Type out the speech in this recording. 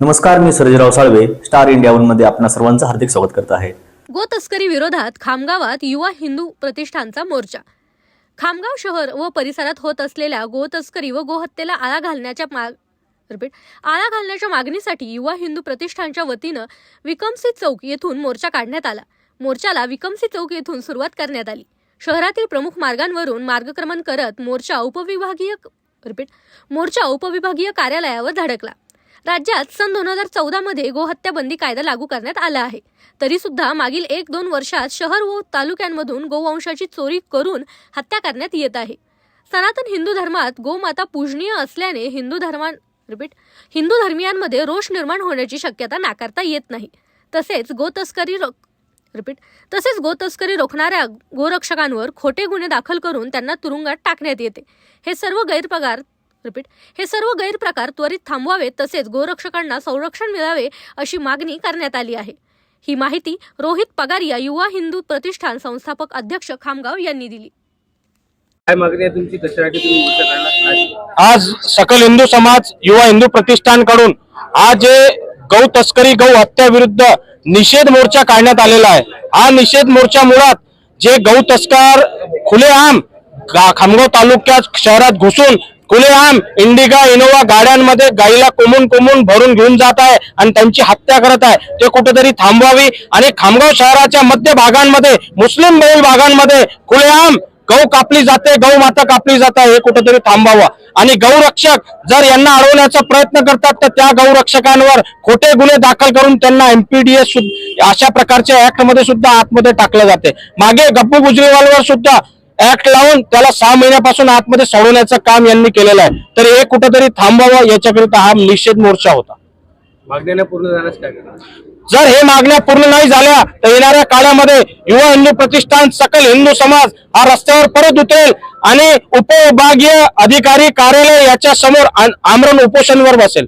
नमस्कार मी Sarjerao Salve star India वनमध्ये आपणा सर्वांचं हार्दिक स्वागत करत आहे. गो तस्करी विरोधात खामगावात युवा हिंदू प्रतिष्ठानचा मोर्चा. खामगाव शहर व परिसरात होत असलेल्या गो तस्करी व गोहत्येला आळा घालण्याच्या माग रिपीट. आळा घालण्याच्या मागणीसाठी युवा हिंदू प्रतिष्ठानच्या वतीनं विकमसी चौक येथून मोर्चा काढण्यात आला. मोर्चाला विकमसी चौक येथून सुरुवात करण्यात आली. शहरातील प्रमुख मार्गांवरून मार्गक्रमण करत मोर्चा उपविभागीय रिपीट. मोर्चा उपविभागीय कार्यालयावर धडकला. राज्यात सन दोन हजार चौदामध्ये गोहत्या बंदी कायदा लागू करण्यात आला आहे. तरी सुद्धा मागील एक दोन वर्षात शहर व तालुक्यांमधून गोवंशाची चोरी करून हत्या करण्यात येत आहे. सनातन हिंदू धर्मात गोमाता पूजनीय असल्याने हिंदू धर्मा रिपीट हिंदू धर्मियांमध्ये रोष निर्माण होण्याची शक्यता नाकारता येत नाही. तसेच गोतस्करी रो रिपीट तसेच गोतस्करी रोखणाऱ्या गोरक्षकांवर खोटे गुन्हे दाखल करून त्यांना तुरुंगात टाकण्यात येते. हे सर्व गैरप्रकार रिपीट. हे सर्व गैरप्रकार त्वरित थांबवावेत तसेच गोरक्षकांना संरक्षण मिळावे अशी मागणी करण्यात आली आहे. ही माहिती रोहित पगारिया युवा हिंदू प्रतिष्ठान संस्थापक अध्यक्ष खामगाव यांनी दिली. काय मागणी आहे तुमची? कशासाठी तुम्ही मोर्चा काढला काय आज सकल हिंदू समाज युवा हिंदू प्रतिष्ठानकडून आज जे गौ तस्करी गौ हत्या विरुद्ध निषेध मोर्चा काढण्यात आलेला आहे. हा निषेध मोर्चा मुळात जे गौ तस्कर खुलेआम गा- खामगाव तालुक्यात शहरात घुसून खुलेआम इंडिगा इनोवा गाड्यांमध्ये गाईला कोमून कोमून भरून घेऊन जात आहे आणि त्यांची हत्या करत आहे. ते कुठेतरी थांबवावी आणि खामगाव शहराच्या मध्य भागांमध्ये मुस्लिम बहुल भागांमध्ये खुलेआम गहू कापली जाते गहू माता कापली जाते हे कुठेतरी थांबावं आणि गौरक्षक जर यांना अडवण्याचा प्रयत्न करतात तर त्या गौरक्षकांवर खोटे गुन्हे दाखल करून त्यांना एमपीडीएस अशा प्रकारच्या ऍक्टमध्ये सुद्धा आतमध्ये टाकलं जाते. मागे गप्पू गुजरीवालवर सुद्धा ऍक्ट लावून त्याला सहा महिन्यापासून आतमध्ये सोडवण्याचं काम यांनी केलेलं आहे. तर हे कुठेतरी थांबावं याच्याकरिता हा निषेध मोर्चा होता. मागण्या पूर्ण झाल्यास काय जर हे मागण्या पूर्ण नाही झाल्या तर येणाऱ्या काळामध्ये युवा हिंदू प्रतिष्ठान सकल हिंदू समाज हा रस्त्यावर परत उतरेल आणि उपविभागीय अधिकारी कार्यालय याच्या समोर आमरण उपोषणवर बसेल.